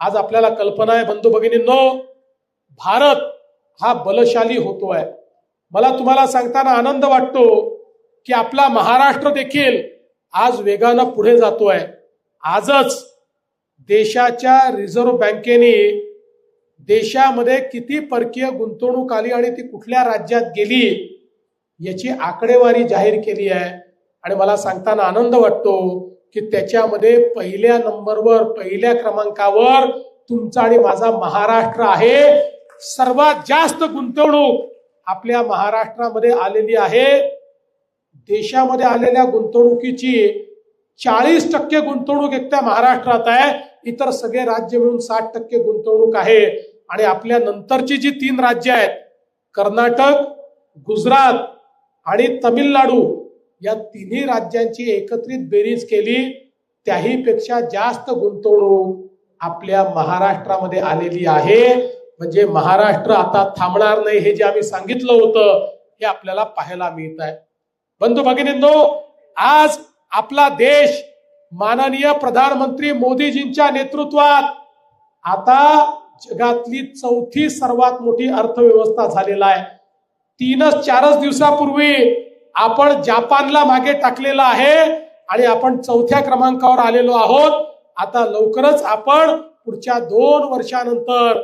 आज आपल्याला कल्पना आहे बंधू भगिनींनो भारत हा बलशाली होतोय मला तुम्हाला सांगताना आनंद वाटतो की आपला महाराष्ट्र देखील आज वेगानं पुढे जातोय आजच देशाच्या रिझर्व्ह बँकेने देशामध्ये किती परकीय गुंतवणूक आली आणि ती कुठल्या राज्यात गेली याची आकडेवारी जाहीर केली आहे. आणि मला सांगताना आनंद वाटतो की त्याच्यामध्ये पहिल्या नंबरवर पहिल्या क्रमांकावर तुमचा आणि माझा महाराष्ट्र आहे. सर्वात जास्त गुंतवणूक आपल्या महाराष्ट्रामध्ये आलेली आहे. देशामध्ये आलेल्या गुंतवणुकीची चाळीस टक्के गुंतवणूक एकट्या महाराष्ट्रात आहे. इतर सगळे राज्य मिळून साठ टक्के गुंतवणूक आहे. आणि आपल्या नंतरची जी तीन राज्य आहेत कर्नाटक गुजरात आणि तमिळनाडू या तिन्ही राज्यांची एकत्रित बेरीज केली त्याहीपेक्षा जास्त गुंतवणूक आपल्या महाराष्ट्रामध्ये आलेली आहे. म्हणजे महाराष्ट्र आता थांबणार नाही हे जे आम्ही सांगितलं होतं हे आपल्याला पाहायला मिळत आहे. बंधू भगिनींनो आज आपला देश माननीय प्रधानमंत्री मोदीजींच्या नेतृत्वात आता जगातली चौथी सर्वात मोठी अर्थव्यवस्था झालेला आहे. तीनच चारच दिवसापूर्वी आपण जापानला मागे टाकलेला आहे आणि आपण चौथ्या क्रमांकावर आलेलो आहोत. आता लवकरच आपण पुढच्या दोन वर्षानंतर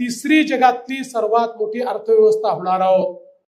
तिसरी जगातली सर्वात मोठी अर्थव्यवस्था होणार आहोत.